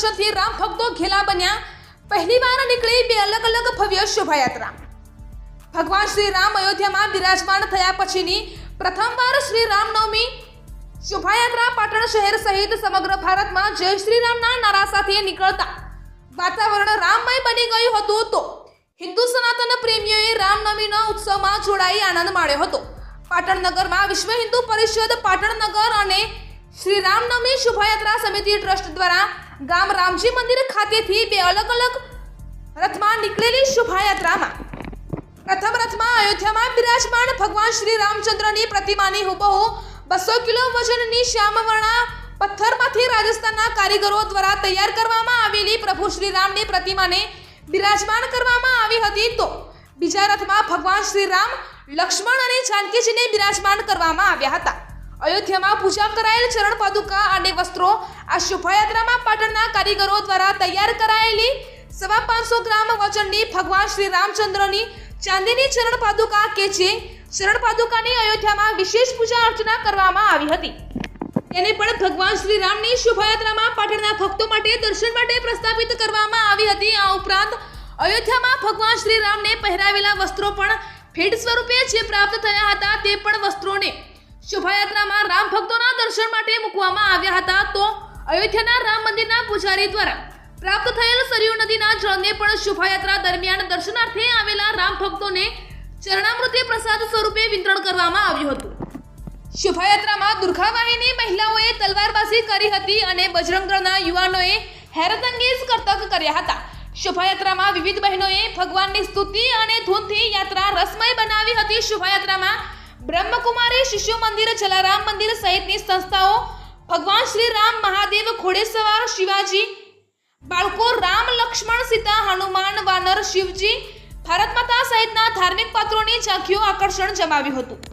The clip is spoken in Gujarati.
વચનથી રામ ભક્તો ઘેલા બન્યા. પહેલીવાર નીકળી બે અલગ અલગ ભવ્ય શોભાયાત્રા. ભગવાન શ્રી રામ અયોધ્યામાં બિરાજમાન થયા પછીની પ્રથમવાર શ્રી રામનવમી શોભાયાત્રા પાટણ શહેર સહિત સમગ્ર ભારતમાં જય શ્રી રામના નારા સાથે નીકળતા વાતાવરણ રામમય બની ગયું હતું તો હિન્દુ સનાતન પ્રેમીઓએ રામનવમીના ઉત્સવમાં જોડાઈ આનંદ માણ્યો હતો. પાટણ નગરમાં વિશ્વ હિન્દુ પરિષદ પાટણ નગર અને શ્રી રામનવમી શોભાયાત્રા સમિતિ ટ્રસ્ટ દ્વારા ગામ રામજી મંદિર ખાતેથી બે અલગ અલગ રથમાં નીકળેલી શોભાયાત્રામાં પ્રથમ રથમાં અયોધ્યામાં બિરાજમાન ભગવાન શ્રી રામચંદ્રની પ્રતિમાની હુબહુ બસો કિલો વજનની શ્યામવર્ણા પથ્થરમાંથી રાજસ્થાનના કારીગરો દ્વારા તૈયાર કરવામાં આવેલી પ્રભુ શ્રી રામની પ્રતિમાને બિરાજમાન કરવામાં આવી હતી તો બીજા રથમાં ભગવાન શ્રી રામ લક્ષ્મણ અને જાનકીજીને બિરાજમાન કરવામાં આવ્યા હતા. અયોધ્યામાં પૂજા કરાયેલ ચરણ પાદુકા અને વસ્ત્રો આ શોભાયાત્રામાં પાટણના કારીગરો દ્વારા તૈયાર કરાયેલી સવા પાંચસો ગ્રામ વજનની ભગવાન શ્રી રામચંદ્રની ચાંદીની ચરણ પાદુકા કે જે ચરણ પાદુકાની અયોધ્યામાં વિશેષ પૂજા અર્ચના કરવામાં આવી હતી. તેને પણ ભગવાન શ્રી રામની શોભાયાત્રામાં પાટણના ભક્તો માટે દર્શન માટે પ્રસ્થાપિત કરવામાં આવી હતી. આ ઉપરાંત અયોધ્યામાં ભગવાન શ્રી રામને પહેરાવેલા વસ્ત્રો પણ ભેટ સ્વરૂપે જે પ્રાપ્ત થયા હતા તે પણ વસ્ત્રોને શોભાયાત્રામાં રામ ભક્તોના દર્શન માટે મૂકવામાં આવ્યા હતા તો અયોધ્યાના રામ મંદિરના પૂજારી દ્વારા પ્રાપ્ત થયેલ સરયુ નદીના જળને પણ શોભાયાત્રા દરમિયાન દર્શનાર્થે આવેલા રામ ભક્તોને ચરણામૃતિ પ્રસાદ સ્વરૂપે વિતરણ કરવામાં આવ્યું હતું. શોભાયાત્રામાં દુર્ગાવાહિની મહિલાઓએ તલવારબાજી કરી હતી અને બજરંગ યુવાનોએ હેરતંગેજ કરતક કર્યા હતા. શોભાયાત્રામાં વિવિધ બહેનોએ ભગવાનની સ્તુતિ અને ધૂનથી યાત્રા રસમય બનાવી હતી. શોભાયાત્રામાં બ્રહ્મકુમારી શિશુ મંદિર, જલારામ મંદિર સહિતની સંસ્થાઓ, ભગવાન શ્રી રામ મહાદેવ, ઘોડેસવાર, શિવાજી, બાળકો રામ, લક્ષ્મણ, સીતા, હનુમાન, વાનર, શિવજી, ભારત માતા સહિતના ધાર્મિક પાત્રોની ઝાંખીઓ આકર્ષણ જમાવ્યું હતું.